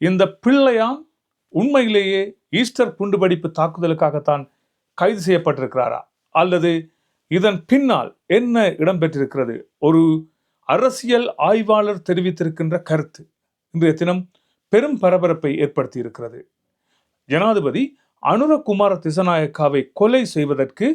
இந்த பிள்ளையான் உண்மையிலேயே ஈஸ்டர் குண்டுபடிப்பு தாக்குதலுக்காகத்தான் கைது செய்யப்பட்டிருக்கிறாரா? அல்லது இதன் பின்னால் என்ன இடம்பெற்றிருக்கிறது? ஒரு அரசியல் ஆய்வாளர் தெரிவித்திருக்கின்ற கருத்து இன்றைய தினம் பெரும் பரபரப்பை ஏற்படுத்தி இருக்கிறது ஜனாதிபதி அனுரகுமார திசநாயக்காவை கொலை செய்வதற்கு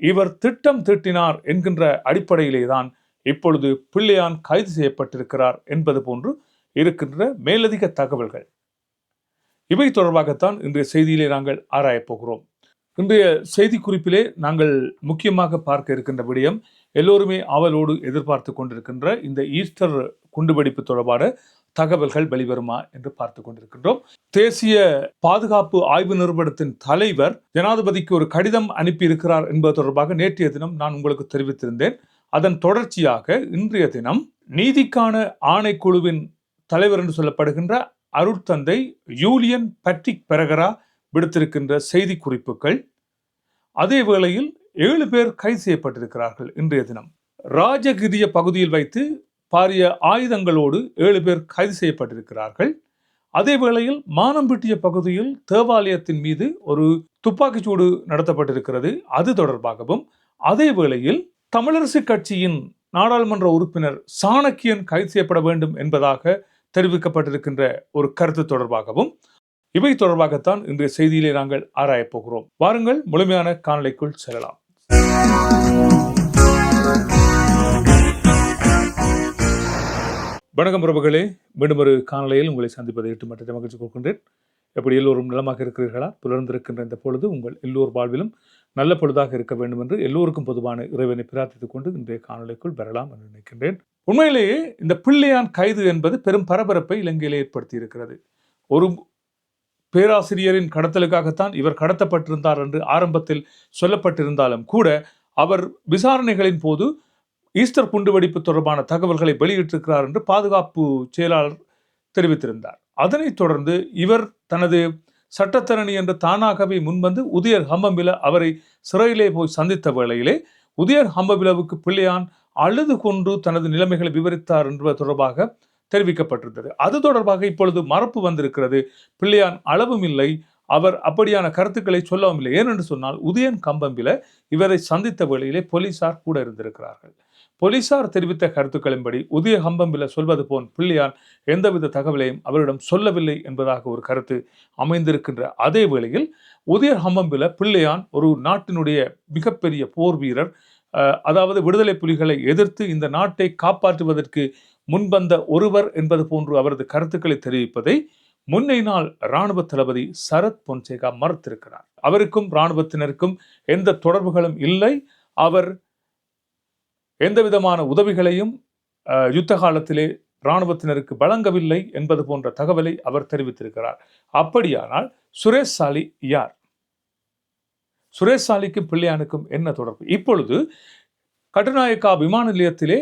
இவர் திட்டம் தீட்டினார் என்கின்ற அடிப்படையிலே தான் இப்பொழுது பிள்ளையான் கைது செய்யப்பட்டிருக்கிறார் என்பது போன்று இருக்கின்ற மேலதிக தகவல்கள். இவை தொடர்பாகத்தான் இன்றைய செய்தியிலே நாங்கள் ஆராயப் போகிறோம். இன்றைய செய்தி குறிப்பிலே நாங்கள் முக்கியமாக பார்க்க இருக்கின்ற விடயம் எல்லோருமே ஆவலோடு எதிர்பார்த்து கொண்டிருக்கின்ற இந்த ஈஸ்டர் குண்டுவெடிப்பு தொடர்பான தகவல்கள் வெளிவருமா என்று பார்த்து கொண்டிருக்கின்றோம். தேசிய பாதுகாப்பு ஆய்வு நிறுவனத்தின் தலைவர் ஜனாதிபதிக்கு ஒரு கடிதம் அனுப்பியிருக்கிறார் என்பது தொடர்பாக நேற்றைய தினம் நான் உங்களுக்கு தெரிவித்திருந்தேன். அதன் தொடர்ச்சியாக இன்றைய தினம் நீதிக்கான ஆணைக்குழுவின் தலைவர் என்று சொல்லப்படுகின்ற அருட்தந்தை யூலியன் பட்ரிக் பெரகரா விடுத்திருக்கின்ற செய்தி குறிப்புகள். அதே வேளையில் ஏழு பேர் கைது செய்யப்பட்டிருக்கிறார்கள் இன்றைய தினம். ராஜகிரிய பகுதியில் வைத்து பாரிய ஆயுதங்களோடு ஏழு பேர் கைது செய்யப்பட்டிருக்கிறார்கள். அதே வேளையில் மானம்பிட்டிய பகுதியில் தேவாலயத்தின் மீது ஒரு துப்பாக்கிச்சூடு நடத்தப்பட்டிருக்கிறது. அது தொடர்பாகவும் அதே வேளையில் தமிழரசு கட்சியின் நாடாளுமன்ற உறுப்பினர் சாணக்கியன் கைது செய்யப்பட வேண்டும் என்பதாக தெரிவிக்கப்பட்டிருக்கின்ற ஒரு கருத்து தொடர்பாகவும் இவை தொடர்பாகத்தான் இன்றைய செய்தியிலே நாங்கள் ஆராயப் போகிறோம். வாருங்கள் முழுமையான காணொளிக்குள் செல்லலாம். வணக்கம் உறவுகளே மீண்டும் ஒரு காணொலியில் உங்களை சந்திப்பதை எட்டு மற்ற மகிழ்ச்சி கொள்கின்றேன். எப்படி எல்லோரும் நலமாக இருக்கிறீர்களா? புலர்ந்திருக்கின்ற இந்த பொழுது உங்கள் எல்லோர் வாழ்விலும் நல்ல பொழுதாக இருக்க வேண்டும் என்று எல்லோருக்கும் பொதுவான இறைவனை பிரார்த்தித்துக் கொண்டு இன்றைய காணொலிக்குள் பெறலாம் என்று நினைக்கின்றேன். உண்மையிலேயே இந்த பிள்ளையான் கைது என்பது பெரும் பரபரப்பை இலங்கையிலே ஏற்படுத்தி இருக்கிறது ஒரு பேராசிரியரின் கடத்தலுக்காகத்தான் இவர் கடத்தப்பட்டிருந்தார் என்று ஆரம்பத்தில் சொல்லப்பட்டிருந்தாலும் கூட அவர் விசாரணைகளின் போது ஈஸ்டர் குண்டுவெடிப்பு தொடர்பான தகவல்களை வெளியிட்டிருக்கிறார் என்று பாதுகாப்பு செயலாளர் தெரிவித்திருந்தார். அதனைத் தொடர்ந்து இவர் தனது சட்டத்தரணி என்று தானாகவே முன்வந்து உதயர் ஹம்பம்பில அவரை சிறையிலே போய் சந்தித்த வேளையிலே உதயர் ஹம்பபிலவுக்கு பிள்ளையான் அழுது கொண்டு தனது நிலைமைகளை விவரித்தார் என்பது தொடர்பாக தெரிவிக்கப்பட்டிருந்தது. அது தொடர்பாக இப்பொழுது மறப்பு வந்திருக்கிறது. பிள்ளையான் அளவும் இல்லை. அவர் அப்படியான கருத்துக்களை சொல்லவும் இல்லை. ஏனென்று சொன்னால் உதயன் கம்பம்பில இவரை சந்தித்த வேளையிலே போலீசார் கூட இருந்திருக்கிறார்கள். போலீசார் தெரிவித்த கருத்துக்களின்படி உதய ஹம்பம்பில சொல்வது போன் பிள்ளையான் எந்தவித தகவலையும் அவரிடம் சொல்லவில்லை என்பதாக ஒரு கருத்து அமைந்திருக்கின்ற அதே வேளையில் உதய ஹம்பம்பில பிள்ளையான் ஒரு நாட்டினுடைய மிகப்பெரிய போர் வீரர் அதாவது விடுதலை புலிகளை எதிர்த்து இந்த நாட்டை காப்பாற்றுவதற்கு முன்வந்த ஒருவர் என்பது போன்று அவரது கருத்துக்களை தெரிவிப்பதை முன்னை நாள் இராணுவ தளபதி சரத் பொன்சேகா மறுத்திருக்கிறார். அவருக்கும் இராணுவத்தினருக்கும் எந்த தொடர்புகளும் இல்லை. அவர் எந்த விதமான உதவிகளையும் யுத்த காலத்திலே இராணுவத்தினருக்கு வழங்கவில்லை என்பது போன்ற தகவலை அவர் தெரிவித்திருக்கிறார். அப்படியானால் சுரேஷ் சாலி யார்? சுரேஷ் சாலிக்கும் பிள்ளையானுக்கும் என்ன தொடர்பு? இப்பொழுது கட்டுநாயக்கா விமான நிலையத்திலே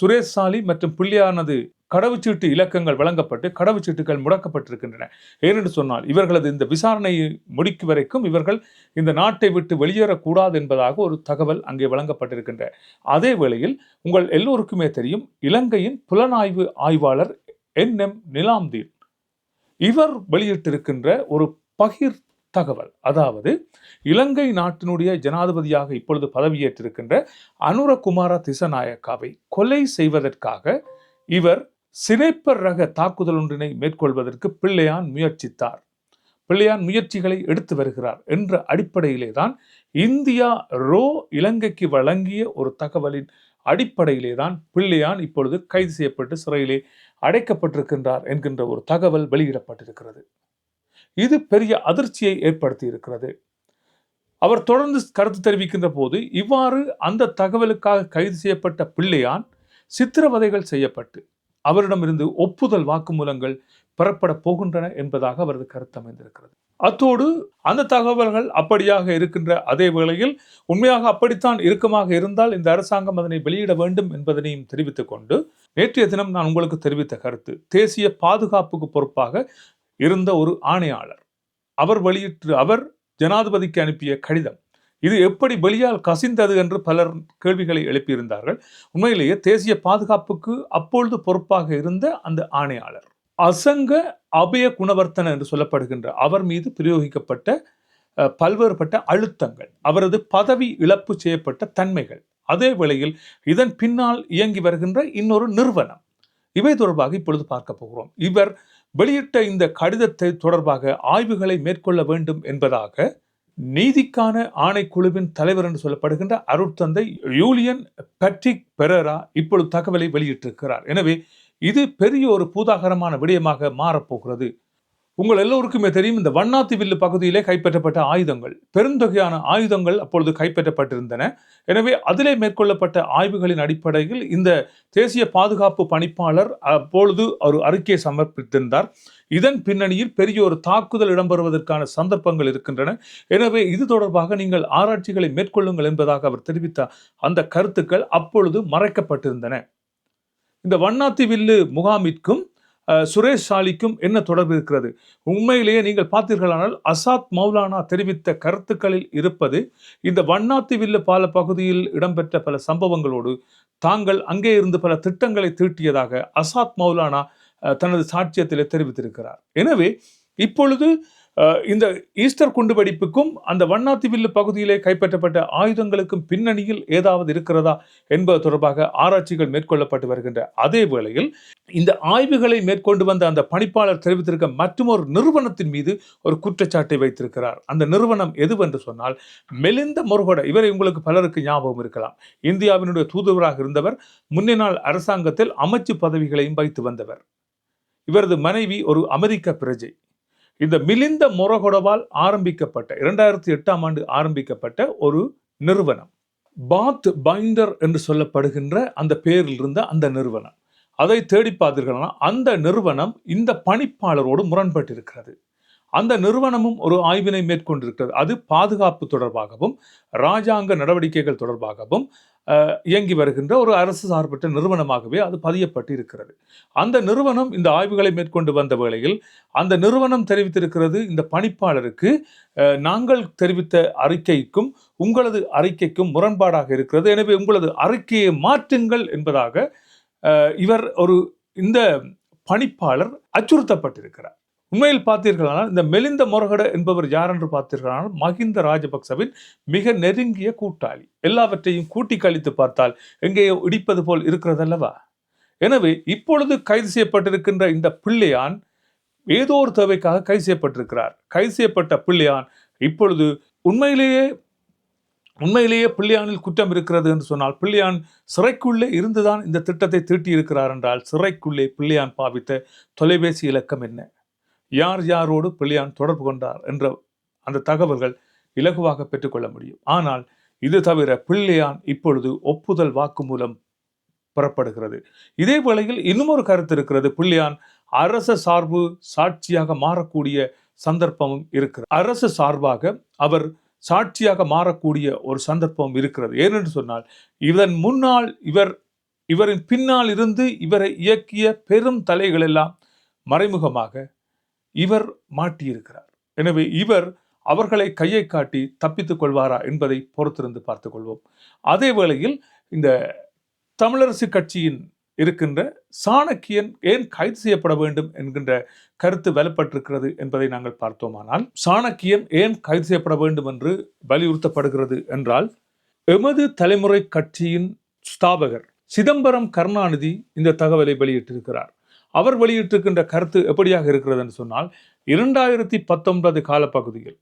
சுரேஷ் சாலி மற்றும் பிள்ளையானது கடவுச்சீட்டு இலக்கங்கள் வழங்கப்பட்டு கடவுச்சீட்டுகள் முடக்கப்பட்டிருக்கின்றன. ஏனென்று சொன்னால் இவர்களது இந்த விசாரணையை முடிக்கும் வரைக்கும் இவர்கள் இந்த நாட்டை விட்டு வெளியேறக்கூடாது என்பதாக ஒரு தகவல் அங்கே வழங்கப்பட்டிருக்கின்ற. அதே வேளையில் உங்கள் எல்லோருக்குமே தெரியும் இலங்கையின் புலனாய்வு ஆய்வாளர் என். எம். நிலாம்தீன். இவர் வெளியிட்டிருக்கின்ற ஒரு பகிர் தகவல் அதாவது இலங்கை நாட்டினுடைய ஜனாதிபதியாக இப்பொழுது பதவியேற்றிருக்கின்ற அனுரகுமார திசநாயக்காவை கொலை செய்வதற்காக இவர் சினைப்பர் ரக தாக்குதல் ஒன்றினை மேற்கொள்வதற்கு பிள்ளையான் முயற்சித்தார். பிள்ளையான் முயற்சிகளை எடுத்து வருகிறார் என்ற அடிப்படையிலே தான் இந்தியா ரோ இலங்கைக்கு வழங்கிய ஒரு தகவலின் அடிப்படையிலே தான் பிள்ளையான் இப்பொழுது கைது செய்யப்பட்டு சிறையிலே அடைக்கப்பட்டிருக்கின்றார் என்கின்ற ஒரு தகவல் வெளியிடப்பட்டிருக்கிறது. இது பெரிய அதிர்ச்சியை ஏற்படுத்தி இருக்கிறது அவர் தொடர்ந்து கருத்து தெரிவிக்கின்ற போது இவ்வாறு அந்த தகவலுக்காக கைது செய்யப்பட்ட பிள்ளையான் சித்திரவதைகள் செய்யப்பட்டு அவரிடமிருந்து ஒப்புதல் வாக்குமூலங்கள் பெறப்பட போகின்றன என்பதாக அவரது கருத்து அமைந்திருக்கிறது. அத்தோடு அந்த தகவல்கள் அப்படியாக இருக்கின்ற அதே வேளையில் உண்மையாக அப்படித்தான் இறுக்கமாக இருந்தால் இந்த அரசாங்கம் அதனை வெளியிட வேண்டும் என்பதனையும் தெரிவித்துக் கொண்டு நேற்றைய தினம் நான் உங்களுக்கு தெரிவித்த கருத்து தேசிய பாதுகாப்புக்கு பொறுப்பாக இருந்த ஒரு ஆணையாளர். அவர் வெளியிட்டு அவர் ஜனாதிபதிக்கு அனுப்பிய கடிதம் இது எப்படி வெளியால் கசிந்தது என்று பலர் கேள்விகளை எழுப்பியிருந்தார்கள். உண்மையிலேயே தேசிய பாதுகாப்புக்கு அப்பொழுது பொறுப்பாக இருந்த அந்த ஆணையாளர் அசங்க அபய குணவர்த்தன என்று சொல்லப்படுகின்ற அவர் மீது பிரயோகிக்கப்பட்ட பல்வேறுபட்ட அழுத்தங்கள் அவரது பதவி இழப்பு செய்யப்பட்ட தன்மைகள். அதே வேளையில் இதன் பின்னால் இயங்கி வருகின்ற இன்னொரு நிறுவனம். இவை தொடர்பாக இப்பொழுது பார்க்க போகிறோம். இவர் வெளியிட்ட இந்த கடிதத்தை தொடர்பாக ஆய்வுகளை மேற்கொள்ள வேண்டும் என்பதாக நீதிக்கான ஆணைக்குழுவின் தலைவர் என்று சொல்லப்படுகின்ற அருட்தந்தை யூலியன் பட்ரிக் பெரரா இப்பொழுது தகவலை வெளியிட்டிருக்கிறார். எனவே இது பெரிய ஒரு பூதாகரமான விடயமாக மாறப்போகிறது. உங்கள் எல்லோருக்குமே தெரியும் இந்த வண்ணாத்தி வில்லு பகுதியிலே கைப்பற்றப்பட்ட ஆயுதங்கள். பெருந்தொகையான ஆயுதங்கள் அப்பொழுது கைப்பற்றப்பட்டிருந்தன. எனவே அதிலே மேற்கொள்ளப்பட்ட ஆய்வுகளின் அடிப்படையில் இந்த தேசிய பாதுகாப்பு பணிப்பாளர் அப்பொழுது ஒரு அறிக்கையை சமர்ப்பித்திருந்தார். இதன் பின்னணியில் பெரிய ஒரு தாக்குதல் இடம்பெறுவதற்கான சந்தர்ப்பங்கள் இருக்கின்றன. எனவே இது தொடர்பாக நீங்கள் ஆராய்ச்சிகளை மேற்கொள்ளுங்கள் என்பதாக அவர் தெரிவித்த அந்த கருத்துக்கள் அப்பொழுது மறைக்கப்பட்டிருந்தன. இந்த வண்ணாத்தி வில்லு முகாமிற்கும் சுரேஷ் சாலிக்கும் என்ன தொடர்பு இருக்கிறது? உண்மையிலேயே நீங்கள் பார்த்தீர்களானால் அசாத் மௌலானா தெரிவித்த கருத்துக்களில் இருப்பது இந்த வண்ணாத்தி வில்லு பால பகுதியில் இடம்பெற்ற பல சம்பவங்களோடு தாங்கள் அங்கே இருந்து பல திட்டங்களை தீட்டியதாக அசாத் மௌலானா தனது சாட்சியத்திலே தெரிவித்திருக்கிறார். எனவே இப்பொழுது இந்த ஈஸ்டர் குண்டுவெடிப்புக்கும் அந்த வண்ணாத்திவில்லு பகுதியிலே கைப்பற்றப்பட்ட ஆயுதங்களுக்கும் பின்னணியில் ஏதாவது இருக்கிறதா என்பது தொடர்பாக ஆராய்ச்சிகள் மேற்கொள்ளப்பட்டு வருகின்ற அதே வேளையில் இந்த ஆய்வுகளை மேற்கொண்டு வந்த அந்த பணிப்பாளர் தெரிவித்திருக்க மற்றொரு நிறுவனத்தின் மீது ஒரு குற்றச்சாட்டை வைத்திருக்கிறார். அந்த நிறுவனம் எதுவென்று சொன்னால் மெலிந்த முறுகொடை இவரை உங்களுக்கு பலருக்கு ஞாபகம் இருக்கலாம். இந்தியாவினுடைய தூதுவராக இருந்தவர் முன்னே நாள் அரசாங்கத்தில் அமைச்சு பதவிகளையும் வைத்து வந்தவர். இவரது மனைவி ஒரு அமெரிக்க பிரஜை. இந்த மிலிந்த மொரகொடவால் ஆரம்பிக்கப்பட்ட இரண்டாயிரத்தி எட்டாம் ஆண்டு ஆரம்பிக்கப்பட்ட ஒரு நிறுவனம். பாத் பைண்டர் என்று சொல்லப்படுகின்ற அந்த பெயரில் இருந்த அந்த நிறுவனம். அதை தேடி பார்த்தீர்கள்னா அந்த நிறுவனம் இந்த பணிப்பாளரோடு முரண்பட்டிருக்கிறது. அந்த நிறுவனமும் ஒரு ஆய்வினை மேற்கொண்டிருக்கிறது. அது பாதுகாப்பு தொடர்பாகவும் இராஜாங்க நடவடிக்கைகள் தொடர்பாகவும் இயங்கி வருகின்ற ஒரு அரசு சார்பற்ற நிறுவனமாகவே அது பதியப்பட்டு இருக்கிறது அந்த நிறுவனம் இந்த ஆய்வுகளை மேற்கொண்டு வந்த வேளையில் அந்த நிறுவனம் தெரிவித்திருக்கிறது இந்த பணிப்பாளருக்கு நாங்கள் தெரிவித்த அறிக்கைக்கும் உங்களது அறிக்கைக்கும் முரண்பாடாக இருக்கிறது. எனவே உங்களது அறிக்கையை மாற்றுங்கள் என்பதாக இவர் ஒரு இந்த பணிப்பாளர் அச்சுறுத்தப்பட்டிருக்கிறார். உண்மையில் பார்த்தீர்களானால் இந்த மெலிந்த முரகட என்பவர் யார் என்று பார்த்தீர்களானால் மஹிந்த ராஜபக்சவின் மிக நெருங்கிய கூட்டாளி. எல்லாவற்றையும் கூட்டி கழித்து பார்த்தால் எங்கேயோ இடிப்பது போல் இருக்கிறதல்லவா? எனவே இப்பொழுது கைது செய்யப்பட்டிருக்கின்ற இந்த பிள்ளையான் ஏதோ ஒரு தேவைக்காக கைது செய்யப்பட்டிருக்கிறார். கைது செய்யப்பட்ட பிள்ளையான் இப்பொழுது உண்மையிலேயே உண்மையிலேயே பிள்ளையானில் குற்றம் இருக்கிறது என்று சொன்னால் பிள்ளையான் சிறைக்குள்ளே இருந்துதான் இந்த திட்டத்தை தீட்டியிருக்கிறார் என்றால் சிறைக்குள்ளே பிள்ளையான் பாவித்த தொலைபேசி இலக்கம் என்ன? யார் யாரோடு பிள்ளையான் தொடர்பு கொண்டார் என்ற அந்த தகவல்கள் இலகுவாக பெற்றுக்கொள்ள முடியும். ஆனால் இது தவிர பிள்ளையான் இப்பொழுது ஒப்புதல் வாக்குமூலம் பெறப்படுகிறது. இதே வேளையில் இன்னும் ஒரு கருத்து இருக்கிறது. பிள்ளையான் அரச சார்பு சாட்சியாக மாறக்கூடிய சந்தர்ப்பமும் இருக்கிறது. அரசு சார்பாக அவர் சாட்சியாக மாறக்கூடிய ஒரு சந்தர்ப்பம் இருக்கிறது. ஏனென்று சொன்னால் இதன் முன்னால் இவர் இவரின் பின்னால் இருந்து இவரை இயக்கிய பெரும் தலைகள் எல்லாம் மறைமுகமாக இவர் மாட்டியிருக்கிறார். எனவே இவர் அவர்களை கையை காட்டி தப்பித்துக் கொள்வாரா என்பதை பொறுத்திருந்து பார்த்துக் கொள்வோம். அதே வேளையில் இந்த தமிழரசு கட்சியின் இருக்கின்ற சாணக்கியன் ஏன் கைது செய்யப்பட வேண்டும் என்கின்ற கருத்து வலப்பட்டிருக்கிறது என்பதை நாங்கள் பார்த்தோமானால் சாணக்கியன் ஏன் கைது செய்யப்பட வேண்டும் என்று வலியுறுத்தப்படுகிறது என்றால் எமது தலைமுறை கட்சியின் ஸ்தாபகர் சிதம்பரம் கருணாநிதி இந்த தகவலை வெளியிட்டிருக்கிறார். அவர் வெளியிட்டிருக்கின்ற கருத்து எப்படியாக இருக்கிறது என்று சொன்னால் இரண்டாயிரத்தி பத்தொன்பது காலப்பகுதியில்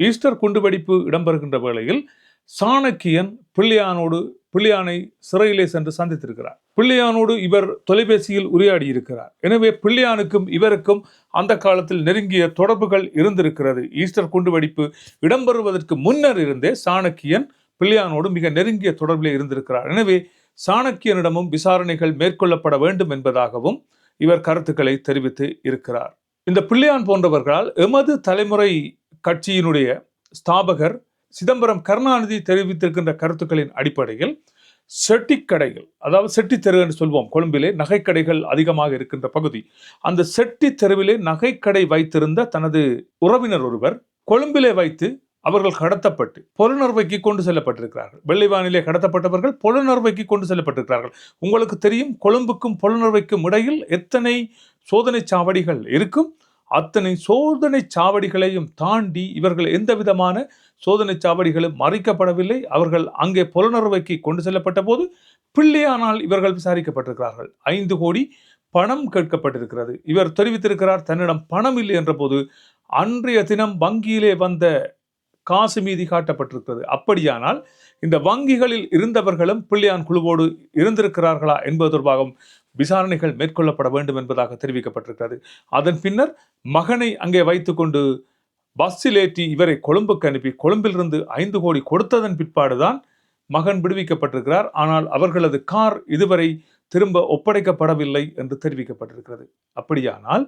ஈஸ்டர் குண்டுவெடிப்பு இடம்பெறுகின்ற வேளையில் சாணக்கியன் பிள்ளையானோடு பிள்ளையானை சிறையிலே சென்று சந்தித்திருக்கிறார். பிள்ளையானோடு இவர் தொலைபேசியில் உரையாடி இருக்கிறார் எனவே பிள்ளையானுக்கும் இவருக்கும் அந்த காலத்தில் நெருங்கிய தொடர்புகள் இருந்திருக்கிறது. ஈஸ்டர் குண்டுவெடிப்பு இடம்பெறுவதற்கு முன்னர் இருந்தே சாணக்கியன் பிள்ளையானோடு மிக நெருங்கிய தொடர்பிலே இருந்திருக்கிறார். எனவே சாணக்கியனிடமும் விசாரணைகள் மேற்கொள்ளப்பட வேண்டும் என்பதாகவும் இவர் கருத்துக்களை தெரிவித்து இருக்கிறார். இந்த பிள்ளையான் போன்றவர்களால் எமது தலைமுறை கட்சியினுடைய ஸ்தாபகர் சிதம்பரம் கருணாநிதி தெரிவித்திருக்கின்ற கருத்துக்களின் அடிப்படையில் செட்டிக்கடைகள் அதாவது செட்டி தெரு என்று சொல்வோம் கொழும்பிலே நகைக்கடைகள் அதிகமாக இருக்கின்ற பகுதி. அந்த செட்டி தெருவிலே நகைக்கடை வைத்திருந்த தனது உறவினர் ஒருவர் கொழும்பிலே வைத்து அவர்கள் கடத்தப்பட்டு புலனர்வைக்கு கொண்டு செல்லப்பட்டிருக்கிறார்கள். வெள்ளைவானிலே கடத்தப்பட்டவர்கள் புலனர்வைக்கு கொண்டு செல்லப்பட்டிருக்கிறார்கள். உங்களுக்கு தெரியும் கொழும்புக்கும் புலனர்வைக்கும் இடையில் எத்தனை சோதனை சாவடிகள் இருக்கும்? அத்தனை சோதனை சாவடிகளையும் தாண்டி இவர்கள் எந்த விதமான சோதனை சாவடிகளும் மறைக்கப்படவில்லை. அவர்கள் அங்கே புலனர்வைக்கு கொண்டு செல்லப்பட்ட போது பிள்ளையானால் இவர்கள் விசாரிக்கப்பட்டிருக்கிறார்கள். ஐந்து கோடி பணம் கேட்கப்பட்டிருக்கிறது. இவர் தெரிவித்திருக்கிறார் தன்னிடம் பணம் இல்லை என்ற போது அன்றைய தினம் வங்கியிலே வந்த காசு மீதி காட்டப்பட்டிருக்கிறது. அப்படியானால் இந்த வங்கிகளில் இருந்தவர்களும் பிள்ளையான் குழுவோடு இருந்திருக்கிறார்களா என்பது தொடர்பாகவும் விசாரணைகள் மேற்கொள்ளப்பட வேண்டும் என்பதாக தெரிவிக்கப்பட்டிருக்கிறது. அதன் பின்னர் மகனை அங்கே வைத்துக்கொண்டு பஸ்ஸில் ஏற்றி இவரை கொழும்புக்கு அனுப்பி கொழும்பிலிருந்து ஐந்து கோடி கொடுத்ததன் பிற்பாடுதான் மகன் விடுவிக்கப்பட்டிருக்கிறார். ஆனால் அவர்களது கார் இதுவரை திரும்ப ஒப்படைக்கப்படவில்லை என்று தெரிவிக்கப்பட்டிருக்கிறது. அப்படியானால்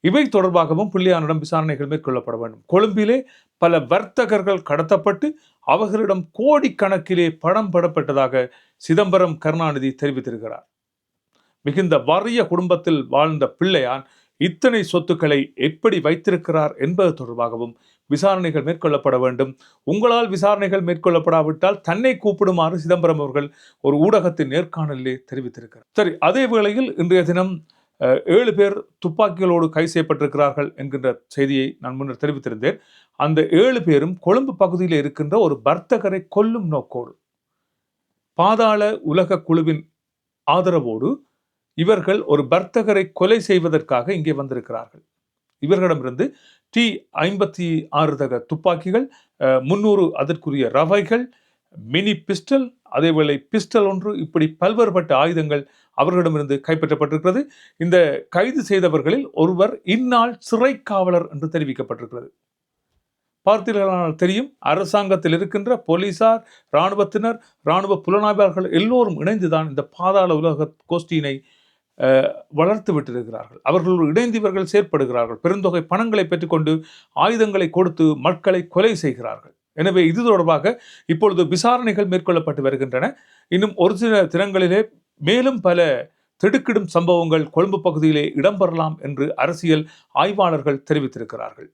இவை தொடர்பாகவும் பிள்ளையானிடம் விசாரணைகள் மேற்கொள்ளப்பட வேண்டும். கொழும்பிலே பல வர்த்தகர்கள் கடத்தப்பட்டு அவர்களிடம் கோடிக்கணக்கிலே பணம் பெறப்பட்டதாக சிதம்பரம் கருணாநிதி தெரிவித்திருக்கிறார். மிகுந்த வறிய குடும்பத்தில் வாழ்ந்த பிள்ளையான் இத்தனை சொத்துக்களை எப்படி வைத்திருக்கிறார் என்பது தொடர்பாகவும் விசாரணைகள் மேற்கொள்ளப்பட வேண்டும். உங்களால் விசாரணைகள் மேற்கொள்ளப்படாவிட்டால் தன்னை கூப்பிடுமாறு சிதம்பரம் அவர்கள் ஒரு ஊடகத்தின் நேர்காணலிலே தெரிவித்திருக்கிறார். சரி அதே வேளையில் இன்றைய தினம் ஏழு பேர் துப்பாக்கிகளோடு கை செய்யப்பட்டிருக்கிறார்கள் என்கின்ற செய்தியை நான் முன்னர் தெரிவித்திருந்தேன். அந்த ஏழு பேரும் கொழும்பு பகுதியில் இருக்கின்ற ஒரு வர்த்தகரை கொல்லும் நோக்கோடு பாதாள உலக குழுவின் ஆதரவோடு இவர்கள் ஒரு வர்த்தகரை கொலை செய்வதற்காக இங்கே வந்திருக்கிறார்கள். இவர்களிடமிருந்து டி ஐம்பத்தி ஆறு தக துப்பாக்கிகள் முன்னூறு அதற்குரிய ரவைகள் மினி பிஸ்டல் அதேவேளை பிஸ்டல் ஒன்று இப்படி பல்வேறுபட்ட ஆயுதங்கள் அவர்களிடமிருந்து கைப்பற்றப்பட்டிருக்கிறது. இந்த கைது செய்தவர்களில் ஒருவர் இந்நாள் சிறை காவலர் என்று தெரிவிக்கப்பட்டிருக்கிறது. பார்த்தீர்களானால் தெரியும் அரசாங்கத்தில் இருக்கின்ற போலீசார் இராணுவத்தினர் இராணுவ புலனாய்வாளர்கள் எல்லோரும் இணைந்துதான் இந்த பாதாள உலக கோஷ்டியினை வளர்த்து விட்டிருக்கிறார்கள். அவர்களோடு இணைந்து இவர்கள் செயற்படுகிறார்கள். பெருந்தொகை பணங்களை பெற்றுக்கொண்டு ஆயுதங்களை கொடுத்து மக்களை கொலை செய்கிறார்கள். எனவே இது தொடர்பாக இப்பொழுது விசாரணைகள் மேற்கொள்ளப்பட்டு வருகின்றன. இன்னும் ஒரு சில தினங்களிலே மேலும் பல திடுக்கிடும் சம்பவங்கள் கொழும்பு பகுதியிலே இடம்பெறலாம் என்று அரசியல் ஆய்வாளர்கள் தெரிவித்திருக்கிறார்கள்.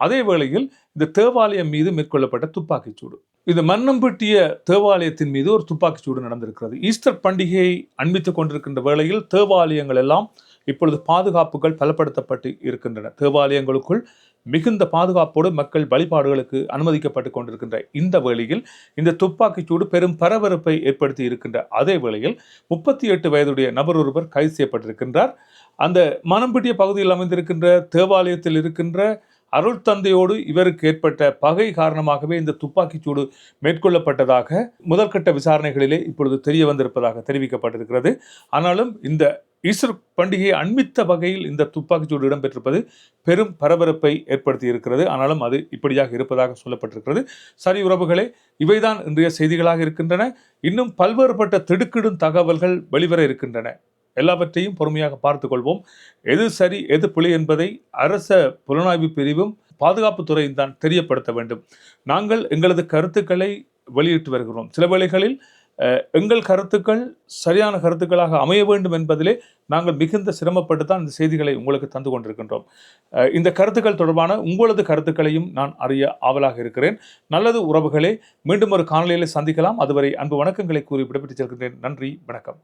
அதே வேளையில் இந்த தேவாலயம் மீது மேற்கொள்ளப்பட்ட துப்பாக்கிச் சூடு இந்த மன்னம்பட்டிய தேவாலயத்தின் மீது ஒரு துப்பாக்கிச் சூடு நடந்திருக்கிறது. ஈஸ்டர் பண்டிகையை அண்மித்துக் கொண்டிருக்கின்ற வேளையில் தேவாலயங்கள் எல்லாம் இப்பொழுது பாதுகாப்புகள் பலப்படுத்தப்பட்டு இருக்கின்றன. தேவாலயங்களுக்குள் மிகுந்த பாதுகாப்போடு மக்கள் வழிபாடுகளுக்கு அனுமதிக்கப்பட்டு கொண்டிருக்கின்ற இந்த வேளையில் இந்த துப்பாக்கிச் சூடு பெரும் பரபரப்பை ஏற்படுத்தி இருக்கின்ற அதே வேளையில் முப்பத்தி எட்டு வயதுடைய நபர் ஒருவர் கைது செய்யப்பட்டிருக்கின்றார். அந்த மனம்பிட்டிய பகுதியில் அமைந்திருக்கின்ற தேவாலயத்தில் இருக்கின்ற அருள் தந்தையோடு இவருக்கு ஏற்பட்ட பகை காரணமாகவே இந்த துப்பாக்கிச் சூடு மேற்கொள்ளப்பட்டதாக முதற்கட்ட விசாரணைகளிலே இப்பொழுது தெரிய வந்திருப்பதாக தெரிவிக்கப்பட்டிருக்கிறது. ஆனாலும் இந்த ஈஸ்டர் பண்டிகையை அண்மித்த வகையில் இந்த துப்பாக்கிச்சூடு இடம்பெற்றிருப்பது பெரும் பரபரப்பை ஏற்படுத்தி இருக்கிறது ஆனாலும் அது இப்படியாக இருப்பதாக சொல்லப்பட்டிருக்கிறது. சரி உறவுகளே இவைதான் இன்றைய செய்திகளாக இருக்கின்றன. இன்னும் பல்வேறுபட்ட திடுக்கிடும் தகவல்கள் வெளிவர இருக்கின்றன. எல்லாவற்றையும் பொறுமையாக பார்த்து கொள்வோம் எது சரி எது பிழை என்பதை அரச புலனாய்வு பிரிவும் பாதுகாப்புத்துறையும் தான் தெரியப்படுத்த வேண்டும். நாங்கள் எங்களது கருத்துக்களை வெளியிட்டு வருகிறோம். சில வேளைகளில் எங்கள் கருத்துக்கள் சரியான கருத்துக்களாக அமைய வேண்டும் என்பதிலே நாங்கள் மிகுந்த சிரமப்பட்டு தான் இந்த செய்திகளை உங்களுக்கு தந்து கொண்டிருக்கின்றோம். இந்த கருத்துக்கள் தொடர்பான உங்களது கருத்துக்களையும் நான் அறிய ஆவலாக இருக்கிறேன். நல்லது உறவுகளே மீண்டும் ஒரு காணொலியில் சந்திக்கலாம். அதுவரை அன்பு வணக்கங்களை கூறி விடைபெற்றுச் செல்கின்றேன். நன்றி வணக்கம்.